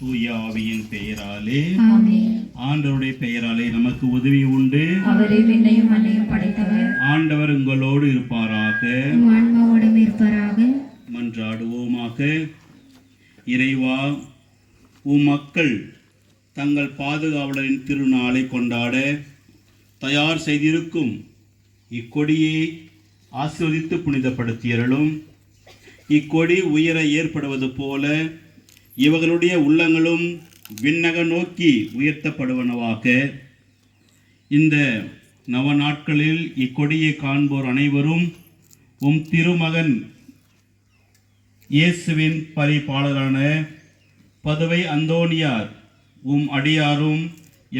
தூய ஆவியின் பெயராலே ஆண்டவருடைய பெயராலே நமக்கு உதவி உண்டு. அவரே விண்ணையும் மண்ணையும் படைத்தவர். ஆண்டவர் உங்களோடு இருப்பாராக. ஆன்மாவோடும் இருப்பாராக. மன்றாடுவோமாக. இறைவா உம் மக்கள் தங்கள் பாதுகாவலரின் திருநாளை கொண்டாட தயார் செய்திருக்கும். இக்கொடியை ஆஸ்வதித்து புனிதப்படுத்தியருளும். இக்கொடி உயர ஏற்படுவது போல இவர்களுடைய உள்ளங்களும் விண்ணக நோக்கி உயர்த்தப்படுவனவாக. இந்த நவ நாட்களில் இக்கொடியை காண்போர் அனைவரும் உம் திருமகன் இயேசுவின் பரிபாளரான பதுவை அந்தோனியார் உம் அடியாரும்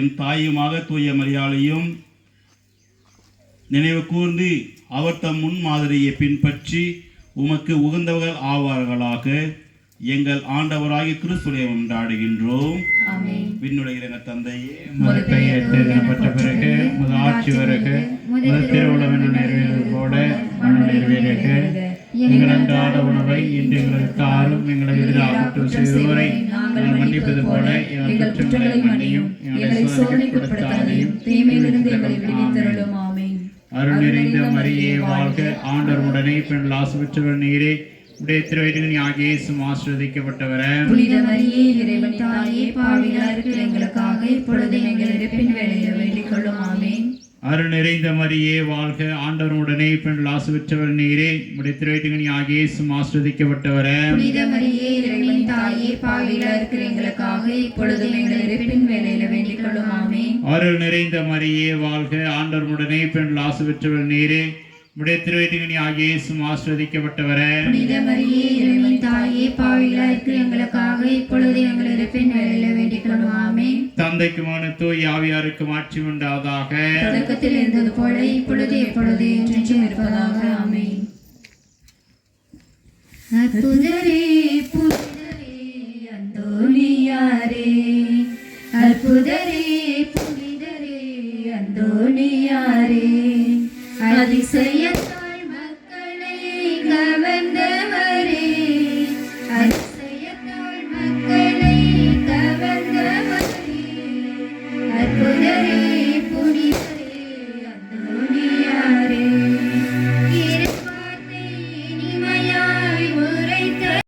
எம் தாயுமாக தூய மரியாதையும் நினைவு கூர்ந்து அவர் தம் முன்மாதிரியை பின்பற்றி உமக்கு உகந்தவர்கள் ஆவார்களாக. எங்கள் ஆண்டவராகிய கிறிஸ்துவை கொண்டாடுகின்றோம் ஆமென். விண்ணுடைய என தந்தையே முது பெயர் தேர்ந்தெடுக்கப்பட்ட பிறகு முது ஆட்சி வருக முது திருவுளவென நிறைவேறுவது போல மனு நிறைவேறுக எங்கள் அன்றாட உணவை இன்று எங்களுக்கு தாரும் எங்களை எதிராக குற்றம் செய்தோரை. நாங்கள் மன்னிப்பது போல எங்கள் குற்றங்களை மன்னியும் எங்களை சோதனைக்குட்படுத்தாதையும் தீமையிலிருந்து எங்களை விடுவித்தருளும். ஆமென். அருள் நிறைந்த மரியே வாழ்க. ஆண்டவர் உடனே பெண் லாசு பெற்றவர் நீரே. உடைய திருவயிற்றின் ஆகிய இயேசுவும் ஆசீர்வதிக்கப்பட்டவரே. புனித மரியே இறைவன் தாயே பாவிகளா இருக்கிற எங்களுக்காக இப்பொழுது எங்கள் இறப்பின் வேலையில வேண்டிக் கொள்ளும். ஆமென். அருள் நிறைந்த மரியே வாழ்க ஆண்டவர் உடனே பெண் லாசு பெற்றவர் நீரே. உடைய திருவயிற்றின் ஆகிய இயேசுவும் ஆசீர்வதிக்கப்பட்டவரே. புனித மரியே இறைவன் தாயே பாவிகளா இருக்கிற எங்களுக்காக இப்பொழுது எங்கள் இறப்பின் வேலையில வேண்டிக் கொள்ளும். ஆமென். அருள் நிறைந்த மரியே வாழ்க ஆண்டவர் உடனே பெண் லாசு பெற்றவர் நீரே. உடைய திருவயிற்றின் ஆகிய இயேசுவும் ஆசீர்வதிக்கப்பட்டவரே. புனித மரியே இறைவன் தாயே பாவிகளா இருக்கிற எங்களுக்காக இப்பொழுது எங்கள் இறப்பின் வேலையில வேண்டிக் கொள்ளும் ஆமென். தந்தைக்கு மனத்தோ யாவியாருக்கும் ஆட்சி உண்டாவதாக. தொடக்கத்தில் இருந்தது போல இப்பொழுது எப்பொழுது என்றென்றும் இருப்பதாக. ஆமென். அற்புதரே புனிதரே அந்தோணியாரே. அற்புதரே அதிசயத்தால் மக்களை கவர்ந்தவரே.